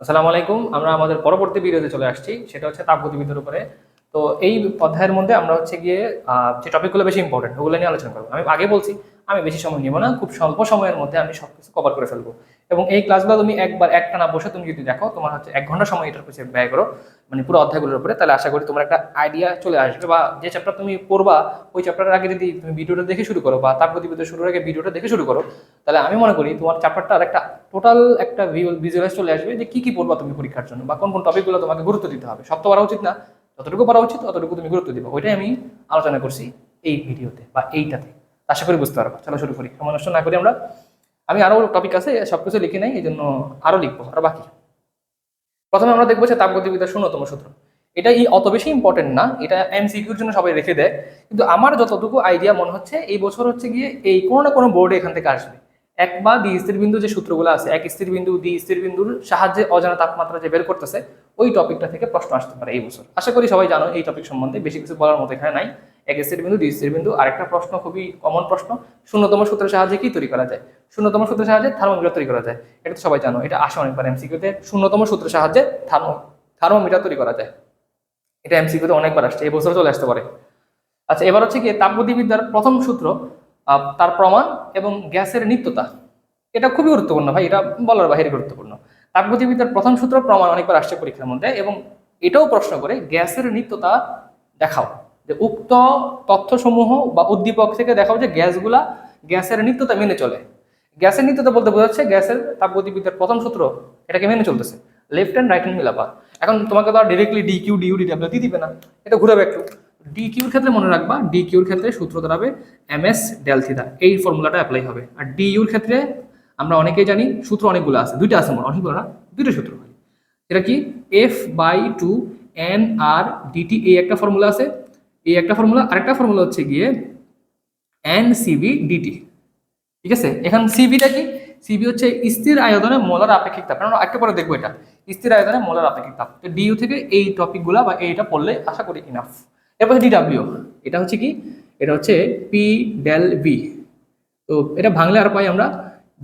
আসসালামু আলাইকুম। আমরা আমাদের পরবর্তী ভিডিওতে চলে আসছি, সেটা হচ্ছে তাপগতিবিদ্যার উপরে। তো এই অধ্যায়ের মধ্যে আমরা হচ্ছে গিয়ে যে টপিকগুলো বেশি ইম্পর্টেন্ট ওগুলো নিয়ে আলোচনা করব। আমি আগে বলছি, আমি বেশি সময় নিব না, খুব স্বল্প সময়ের মধ্যে আমি সব কিছু কভার করে ফেলব। এবং এই ক্লাসগুলো তুমি একবার একটানা বসে তুমি যদি দেখো, তোমার হচ্ছে এক ঘণ্টা সময় এটার পিছিয়ে ব্যয় করো মানে পুরো অধ্যায়গুলোর উপরে, তাহলে আশা করি তোমার একটা আইডিয়া চলে আসবে বা যে চ্যাপ্টার তুমি পড়বা, ওই চ্যাপ্টারের আগে যদি তুমি ভিডিওটা দেখে শুরু করো বা তাপগতিবিদ্যা শুরুর আগে ভিডিওটা দেখে শুরু করো, তাহলে আমি মনে করি তোমার চ্যাপ্টারটার একটা টোটাল একটা ভিজুয়ালাইজ চলে আসবে যে কী কী পড়বা তুমি পরীক্ষার জন্য বা কোন কোন টপিকগুলো তোমাকে গুরুত্ব দিতে হবে। সব তো পারা উচিত না, যতটুকু পারা উচিত, ততটুকু তুমি গুরুত্ব দিবা। ওইটাই আমি আলোচনা করছি এই ভিডিওতে বা এইটাতে। আশা করি বুঝতে পারবা। চলো শুরু করি। সময় নষ্ট না করি আমরা আমি আরও টপিক আছে সব কিছু লিখে নাই এই জন্য আরও লিখব আরও বাকি। প্রথমে আমরা দেখব যে তাপগতিবিদ্যার শূন্যতম সূত্র। এটা এই অত বেশি ইম্পর্টেন্ট না, এটা এমসিকিউর জন্য সবাই রেখে দেয়। কিন্তু আমার যতটুকু আইডিয়া মনে হচ্ছে, এই বছর হচ্ছে গিয়ে এই কোনো না কোনো বোর্ডে এখান থেকে আসবে। এক বা দ্বি স্থির বিন্দু যে সূত্রগুলো আছে, এক স্থির বিন্দু দ্বি স্থির বিন্দুর সাহায্যে অজানা তাপমাত্রা যে বের করতেছে, ওই টপিকটা থেকে প্রশ্ন আসতে পারে এই বছর। আশা করি সবাই জানো, এই টপিক সম্বন্ধে বেশি কিছু বলার মতো এখানে নাই। এক স্থির বিন্দু দ্বি স্থির বিন্দু, আরেকটা প্রশ্ন, খুবই কমন প্রশ্ন, শূন্যতম সূত্রের সাহায্যে কি তৈরি করা যায়? শূন্যতম সূত্রের সাহায্যে থার্মোমিটার তৈরি করা যায়। এটা তো সবাই জানো, এটা আসে অনেকবার এমসিকিউতে শূন্যতম সূত্রের সাহায্যে থার্মো থার্মোমিটার তৈরি করা যায়। এটা এমসিকিউতে অনেকবার আসছে, এই চলে আসতে পারে। আচ্ছা এবার হচ্ছে কি তাপগতিবিদ্যার প্রথম সূত্র তার প্রমাণ এবং গ্যাসের নিত্যতা। এটা খুবই গুরুত্বপূর্ণ ভাই, এটা বলার বাইরে গুরুত্বপূর্ণ। তাপগতিবিদ্যার প্রথম সূত্র প্রমাণ অনেকবার আসছে পরীক্ষার মধ্যে এবং এটাও প্রশ্ন করে, গ্যাসের নিত্যতা দেখাও। যে উক্ত তথ্যসমূহ বা উদ্দীপক থেকে দেখাও যে গ্যাসগুলা গ্যাসের নিত্যতা মেনে চলে। গ্যাসের নিত্যতা বলতে বোঝাচ্ছে গ্যাসের তাপগতিবিদ্যার প্রথম সূত্র এটাকে মেনে চলতেছে। লেফট হ্যান্ড রাইট হ্যান্ড মিলাবা এখন তোমাকে তো আর directly D Q D U D W দিয়ে দিবে না। এটা ঘুরাবে একটু। ডি কিউর ক্ষেত্রে মনে রাখবা ডি কিউর ক্ষেত্রে সূত্র দাঁড়াবে এম এস ডেল থিটা এই ফর্মুলাটা অ্যাপ্লাই হবে। আর ডি ইউর ক্ষেত্রে আমরা অনেকেই জানি সূত্র অনেকগুলো আছে। দুইটা আছে মনে অনেকগুলো না? দুইটা সূত্র হয়। এটা কি? F by two N R D T এই একটা ফর্মুলা আছে। এই একটা ফর্মুলা আরেকটা ফর্মুলা হচ্ছে গিয়ে এন সিবি ডিটি ঠিক আছে? এখন সিবিটা কি? সিবি হচ্ছে স্থির আয়তনে মোলার আপেক্ষিক তাপ। আমরা একটা পরে দেখব এটা। স্থির আয়তনে মোলার আপেক্ষিক তাপ। তো ডিইউ থেকে এই টপিকগুলো বা এইটা পড়লে আশা করি ইনাফ এরপর ডিডাব্লিউ এটা হচ্ছে কি? এটা হচ্ছে পি ডেল বি তো এটা ভাঙলে আর পাই আমরা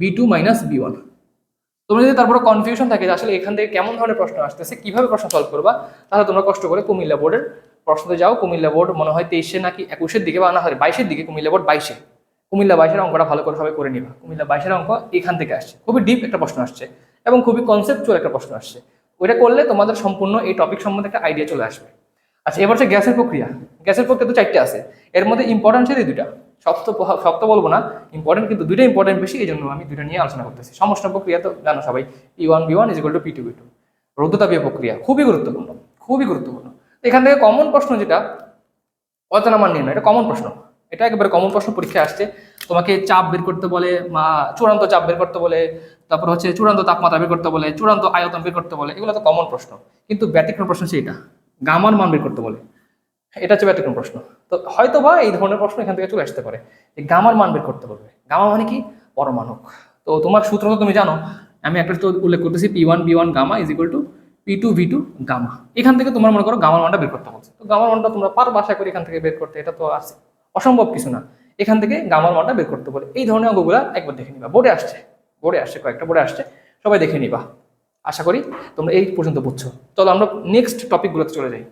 B two minus B one তোমরা যদি তারপরে কনফিউশন থাকে যে আসলে এখান থেকে কেমন ধরনের প্রশ্ন আসতেছে, কীভাবে প্রশ্ন সলভ করবা, তাহলে তোমরা কষ্ট করে কুমিল্লা বোর্ডের প্রশ্নতে যাও, কুমিল্লা বোর্ড মনে হয় তেইশে নাকি একুশের দিকে বা না হয় বাইশের দিকে, কুমিল্লা বোর্ড বাইশে। কুমিল্লা বাইশের অঙ্কটা ভালো করে সবাই করে নিবা। কুমিল্লা বাইশের অঙ্ক এখান থেকে আসছে। খুবই ডিপ একটা প্রশ্ন আসছে এবং খুবই কনসেপচুয়াল একটা প্রশ্ন আসছে। ওইটা করলে তোমাদের সম্পূর্ণ এই টপিক সম্বন্ধে একটা আইডিয়া চলে আসবে। আচ্ছা এবার হচ্ছে গ্যাসের প্রক্রিয়া। গ্যাসের প্রক্রিয়া তো চারটে আছে। এর মধ্যে ইম্পর্টেন্ট এই দুইটা। সব তো সব তো বলব না ইম্পর্টেন্ট কিন্তু দুইটা ইম্পর্টেন্ট বেশি এই জন্য আমি দুইটা নিয়ে আলোচনা করতেছি। সমস্যা প্রক্রিয়া তো জানো সবাই P one B one is to P two B two রৌদ্রতাপীয় প্রক্রিয়া, খুবই গুরুত্বপূর্ণ খুবই গুরুত্বপূর্ণ। এখান থেকে কমন প্রশ্ন যেটা, অজানা মান নির্ণয়, এটা কমন প্রশ্ন। এটা একেবারে কমন প্রশ্ন পরীক্ষায় আসছে। তোমাকে চাপ বের করতে বলে, মা, চূড়ান্ত চাপ বের করতে বলে, তারপর হচ্ছে চূড়ান্ত তাপমাত্রা বের করতে বলে, চূড়ান্ত আয়তন বের করতে বলে, এগুলো তো কমন প্রশ্ন। কিন্তু ব্যতিক্রম প্রশ্ন সেইটা গামার মান বের করতে বলে। এটা হচ্ছে ব্যতিক্রম প্রশ্ন। তো হয়তো বা এই ধরনের প্রশ্ন এখান থেকে চলে আসতে পারে। যে গামার মান বের করতে বলবে। গামা মানে কি? পরমাণু তো তোমার সূত্র তো তুমি জানো। আমি একটা তো উল্লেখ করতেছি P one B one gamma is equal to P two V two gamma এখান থেকে তোমার মনে করো গামার মানটা বের করতে বলছে। তো গামার মানটা তোমরা পারবা আশা করি এখান থেকে বের করতে, এটা তো আছে অসম্ভব কিছু না। এখান থেকে গামার মানটা বের করতে বলে। এই ধরনের অঙ্কগুলো একবার দেখে নিবা। বোর্ডে আসছে। বোর্ডে আসছে, কয়েকটা বোর্ডে আসছে। সবাই দেখে নিবা। আশা করি তোমরা এই পর্যন্ত বুঝছ। চলো আমরা নেক্সট টপিকগুলোতে চলে যাই।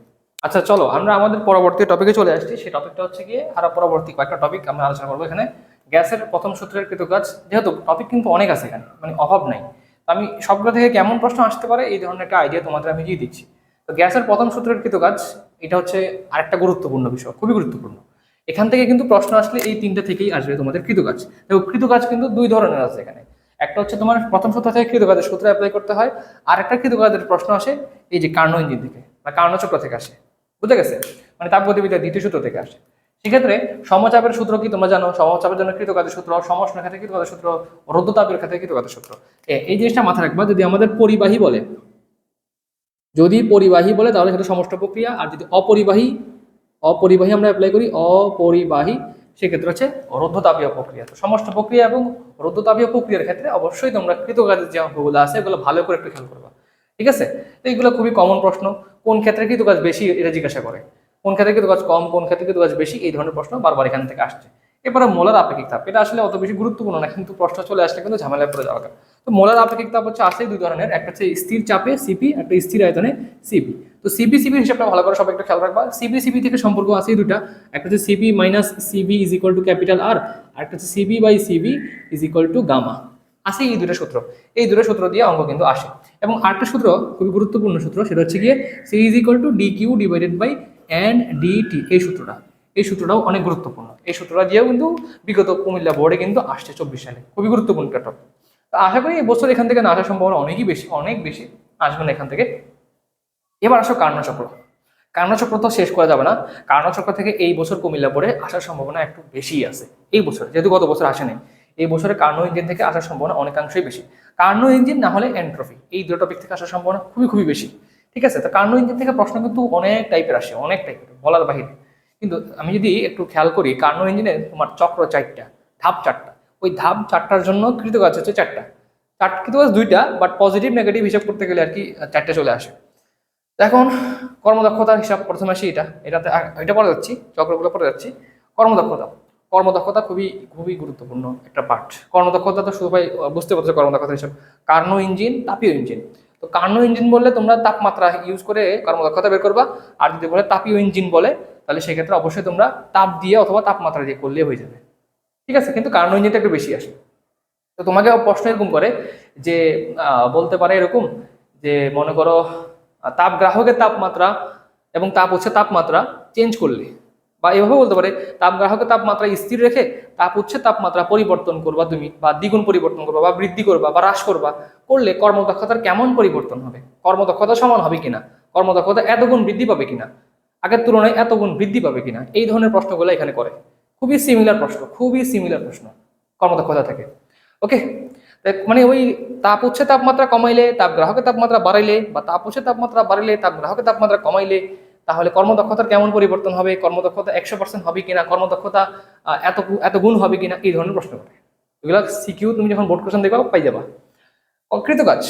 আচ্ছা চলো, আমরা আমাদের পরবর্তী টপিকে চলে আসছি। সেই টপিকটা হচ্ছে গিয়ে আরও পরবর্তী কয়েকটা টপিক আমরা আলোচনা করব এখানে। গ্যাসের প্রথম সূত্রের কৃতকাজ যেহেতু টপিক কিন্তু অনেক আছে এখানে মানে অভাব নাই। আমি সবগুলো থেকে কেমন প্রশ্ন আসতে পারে এই ধরনের একটা আইডিয়া তোমাদের আমি দিয়ে দিচ্ছি। তো গ্যাসের প্রথম সূত্রের কৃতকাজ এটা হচ্ছে আরেকটা গুরুত্বপূর্ণ বিষয়, খুবই গুরুত্বপূর্ণ। এখান থেকে কিন্তু প্রশ্ন আসলে এই তিনটে থেকেই আসবে তোমাদের কৃতকাজ এবং কৃতকাজ কিন্তু দুই ধরনের আছে এখানে। একটা হচ্ছে তোমার প্রথম সূত্র থেকে কৃতকাজের সূত্র অ্যাপ্লাই করতে হয়, আর একটা কৃতকাজের প্রশ্ন আসে এই যে কার্ণ ইঞ্জিন থেকে, বা কার্ণচক্র থেকে আসে। বুঝে গেছে? মানে তাপগতিবিদ্যার দ্বিতীয় সূত্র থেকে আসে। সেক্ষেত্রে সমচাপের সূত্র কি তোমরা জানো? সমচাপের জন্য কৃতকাজের সূত্র সমষ্ণের ক্ষেত্রে কৃতকাজের সূত্র, রোদ্রতাপের ক্ষেত্রে কৃতকাজের সূত্র। এই জিনিসটা মাথায় রাখবা, যদি আমাদের পরিবাহী বলে, যদি পরিবাহী বলে, তাহলে সেটা সমষ্ট প্রক্রিয়া, আর যদি অপরিবাহী অপরিবাহী আমরা অ্যাপ্লাই করি, অপরিবাহী, সেক্ষেত্রে হচ্ছে রোদ্ধতাপীয় প্রক্রিয়া। তো সমস্ত প্রক্রিয়া এবং রোদ্ধতাপীয় প্রক্রিয়ার ক্ষেত্রে অবশ্যই তোমরা কৃতকাজের যে অঙ্কগুলো আছে, এগুলো ভালো করে একটু খেয়াল করবা। ঠিক আছে? তো এইগুলো খুবই কমন প্রশ্ন। কোন ক্ষেত্রে কৃতকাজ বেশি, এটা জিজ্ঞাসা করে। কোন ক্ষেত্রে কৃতকাজ কম, কোন ক্ষেত্রে কৃতকাজ বেশি, এই ধরনের প্রশ্ন বারবার এখান থেকে আসছে। এরপরে মোলার আপেক্ষিক তাপ, এটা আসলে অত বেশি গুরুত্বপূর্ণ না, কিন্তু প্রশ্ন চলে আসলে কিন্তু ঝামেলায় পড়ে যাওয়া তো মোলার আপেক্ষিক তাপ হচ্ছে আসে দুই ধরনের, একটা হচ্ছে স্থির চাপে সিপি একটা স্থির আয়তনে সিপি তো সিপি সিপি হিসাবটা ভালো করে সবাই একটু খেয়াল রাখবা। সিপি সিপি থেকে সম্পর্ক আছে দুটা একটা হচ্ছে C P minus C B is equal to capital R একটা হচ্ছে C B by C B is equal to gamma আসে এই দুটো সূত্র, এই দুটো সূত্র দিয়ে অঙ্ক কিন্তু আসে। এবং আরেকটা সূত্র, খুবই গুরুত্বপূর্ণ সূত্র, সেটা হচ্ছে গিয়ে C is equal to D Q divided by N D T এই সূত্রটা। এই সূত্রটাও অনেক গুরুত্বপূর্ণ। এই সূত্রটা দিয়েও কিন্তু বিগত কুমিল্লা বোর্ডে কিন্তু আসছে চব্বিশ সালে। খুবই গুরুত্বপূর্ণ একটা। তো আশা করি এই বছর এখান থেকে না আসার সম্ভাবনা অনেকই বেশি, অনেক বেশি। আসবে না এখান থেকে। এবার আসো কার্ণচক্র। কার্ণচক্র তো শেষ করা যাবে না। কার্ণচক্র থেকে এই বছর কুমিল্লা বোর্ডে আসার সম্ভাবনা একটু বেশি আছে। এই বছর, যেহেতু গত বছর আসেনি। এই বছরে কার্নো ইঞ্জিন থেকে আসার সম্ভাবনা অনেকাংশই বেশি। কার্নো ইঞ্জিন না হলে এন্ট্রফি এই দুটো টপিক থেকে আসার সম্ভাবনা খুবই খুবই বেশি। ঠিক আছে? তো কার্নো ইঞ্জিন থেকে প্রশ্ন কিন্তু অনেক টাইপের আসে, অনেক টাইপের বলার বাহিরে। কিন্তু আমি যদি একটু খেয়াল করি, কার্নো ইঞ্জিনে তোমার চক্র চারটা, ধাপ চারটা। ওই ধাপ চারটার জন্য কৃতকাজ হচ্ছে চারটা। চার কৃতকাজ দুইটা বাট পজিটিভ নেগেটিভ হিসাব করতে গেলে আর কি চারটে চলে আসে। এখন কর্মদক্ষতার হিসাব প্রথমে আসি এটা। এটাতে এটা পরে যাচ্ছি, চক্রগুলো পরে যাচ্ছি। কর্মদক্ষতা। কর্মদক্ষতা খুবই খুবই গুরুত্বপূর্ণ একটা পার্ট কর্মদক্ষতা তো ভাই, বুঝতে পারছ কর্মদক্ষতা হিসাব। কার্নো ইঞ্জিন, তাপীয় ইঞ্জিন। তো কার্নো ইঞ্জিন বললে তোমরা তাপমাত্রা ইউজ করে কর্মদক্ষতা বের করবা। আর যদি বলে তাপীয় ইঞ্জিন বলে, তাহলে সেক্ষেত্রে অবশ্যই তোমরা তাপ দিয়ে অথবা তাপমাত্রা দিয়ে করলে হয়ে যাবে। ঠিক আছে? কিন্তু কার্নো ইঞ্জিনটা একটু বেশি আসে। তো তোমাকে প্রশ্ন এরকম করে যে বলতে পারে এরকম যে, মনে করো তাপ গ্রাহকের তাপমাত্রা এবং তাপ হচ্ছে তাপমাত্রা চেঞ্জ করলে বা এভাবে বলতে পারে, তাপ গ্রাহকের তাপমাত্রা স্থির রেখে তাপ উচ্ছে তাপমাত্রা পরিবর্তন করবা তুমি, বা দ্বিগুণ পরিবর্তন করবা, বা বৃদ্ধি করবা, বা হ্রাস করবা, করলে কর্মদক্ষতার কেমন পরিবর্তন হবে? কর্মদক্ষতা সমান হবে কিনা? কর্মদক্ষতা এত গুণ বৃদ্ধি পাবে কিনা? আগের তুলনায় এত গুণ বৃদ্ধি পাবে কিনা? এই ধরনের প্রশ্নগুলো এখানে করে। খুবই সিমিলার প্রশ্ন, খুবই সিমিলার প্রশ্ন কর্মদক্ষতা থেকে। ওকে মানে ওই তাপ উচ্ছে তাপমাত্রা কমাইলে তাপ গ্রাহকের তাপমাত্রা বাড়াইলে, বা তাপ উচ্ছে তাপমাত্রা বাড়াইলে তাপ গ্রাহকের তাপমাত্রা কমাইলে তাহলে কর্মদক্ষতার কেমন পরিবর্তন হবে? কর্মদক্ষতা একশো পার্সেন্ট হবে কিনা? কর্মদক্ষতা এত এত গুণ হবে কিনা? এই ধরনের প্রশ্ন করে। এগুলো সিকিউ তুমি যখন বোর্ড কোশ্চেন দেখবা, পাই যাবা। অকৃত কাজ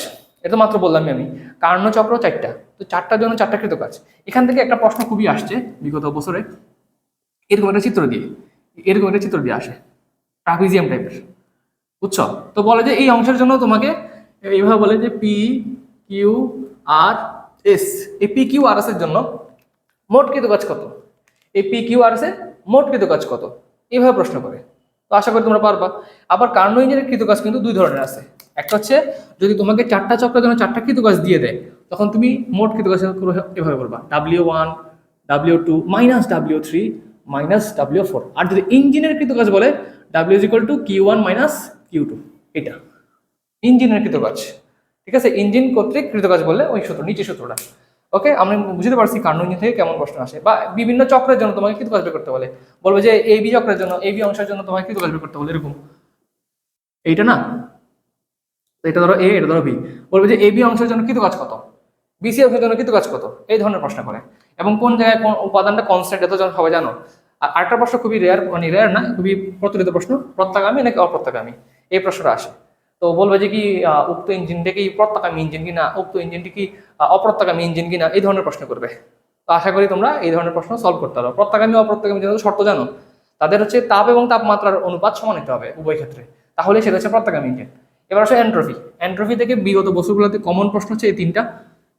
এটা মাত্র বললাম আমি। কার্ণচক্র চারটা। তো চারটার জন্য চারটা কৃত কাজ। এখান থেকে একটা প্রশ্ন খুবই আসছে বিগত বছরে। এরকম একটা চিত্র দিয়ে, এরকম একটা চিত্র দিয়ে আসে। ট্রাপিজিয়াম টাইপের। বুঝছ? তো বলে যে এই অংশের জন্য তোমাকে এইভাবে বলে যে পি কিউ আর এস এই পি কিউ আর এস এর জন্য মোট কৃত কাজ কত? এই পি কিউ আর এস এর মোট কৃত কাজ কত? এইভাবে প্রশ্ন করে। তো আশা করি তোমরা পারবা। আবার কার্নো ইঞ্জিনের কৃত কাজ কিন্তু দুই ধরনের আছে। একটা হচ্ছে, যদি তোমাকে চারটা চক্রের জন্য চারটা কৃত কাজ দিয়ে দেয়, তখন তুমি মোট কৃত কাজ এভাবে করবা। W one W two minus W three minus W four আর যদি ইঞ্জিনের কৃত কাজ বলে W is equal to Q one minus Q two এটা। ইঞ্জিনের কৃতকাজ ঠিক আছে? ইঞ্জিন কর্তৃক কৃতকাজ বললে ওই সূত্র নিচে সূত্রটা। ওকে আমরা বুঝতে পারছি কার্নো ইঞ্জিন থেকে কেমন প্রশ্ন আসে। বা বিভিন্ন চক্রের জন্য তোমাকে কৃতকাজ বের করতে বলে। বলবে যে এই বি চক্রের জন্য এই বি অংশের জন্য তোমাকে কৃতকাজ বের করতে বলে, এরকম। এইটা না? এটা ধরো এ এটা ধরো বি বলবে যে এ বি অংশের জন্য কৃতকাজ কত? বিসি অংশের জন্য কৃতকাজ কত? এই ধরনের প্রশ্ন করে। এবং কোন জায়গায় কোন উপাদানটা কনস্ট্যান্ট এত জন সবাই জানো? আর আরেকটা প্রশ্ন খুবই রেয়ার মানে রেয়ার না, খুবই প্রচলিত প্রশ্ন, প্রত্যাগামী নাকি অপ্রত্যাগামী? এই প্রশ্নটা আসে। তো বলবে যে কি উক্ত ইঞ্জিনটা কি প্রত্যাগামী ইঞ্জিন কিনা, উক্ত ইঞ্জিনটি কি অপ্রত্যাগামী ইঞ্জিন কিনা, এই ধরনের প্রশ্ন করবে। তো আশা করি তোমরা এই ধরনের প্রশ্ন সলভ করতে পারো প্রত্যাগামী অপ্রত্যাগামী যেহেতু শর্ত জানো। তাদের হচ্ছে তাপ এবং তাপমাত্রার অনুপাত সমান হতে হবে উভয় ক্ষেত্রে। তাহলে সেটা হচ্ছে প্রত্যাগামী ইঞ্জিন এবার আসে এন্ট্রফি এন্ট্রফি থেকে বিগত বস্তুগুলোতে কমন প্রশ্ন হচ্ছে এই তিনটা।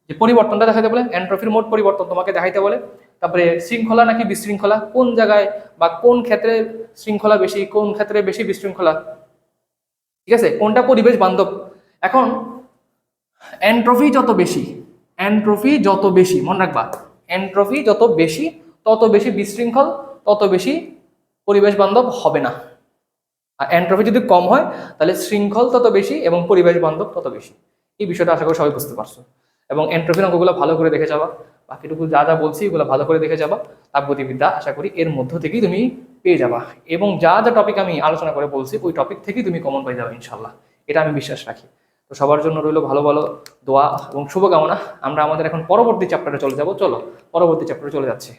যে পরিবর্তনটা দেখাতে বলে এন্ট্রফির মোট পরিবর্তন তোমাকে দেখাইতে বলে। তারপরে শৃঙ্খলা নাকি বিশৃঙ্খলা, কোন জায়গায় বা কোন ক্ষেত্রে শৃঙ্খলা বেশি, কোন ক্ষেত্রে বেশি বিশৃঙ্খলা ঠিক আছে? কোনটা পরিবেশ বান্ধব? এখন, এন্ট্রফি যত বেশি, এন্ট্রফি যত বেশি, মনে রাখবা, এন্ট্রফি যত বেশি, তত বেশি বিশৃঙ্খল, তত বেশি পরিবেশ বান্ধব হবে না। আর এন্ট্রফি যদি কম হয়, তাহলে শৃঙ্খল তত বেশি এবং পরিবেশ বান্ধব তত বেশি। এই বিষয়টা আশা করি সবাই বুঝতে পারছ। এবং এন্ট্রফির অঙ্কগুলো ভালো করে দেখে যাবা। বাকিটুকু যা যা বলছি, এগুলো ভালো করে দেখে যাবা। তাপগতিবিদ্যা, আশা করি এর মধ্য থেকেই তুমি পেয়ে যাবা। এবং যা যা টপিক আমি আলোচনা করে বলছি, ওই টপিক থেকেই তুমি কমন পেয়ে যাবে ইনশাল্লাহ এটা আমি বিশ্বাস রাখি। তো সবার জন্য রইল ভালো ভালো দোয়া এবং শুভকামনা। আমরা আমাদের এখন পরবর্তী চ্যাপ্টারে চলে যাব। চলো, পরবর্তী চ্যাপ্টারে চলে যাচ্ছি।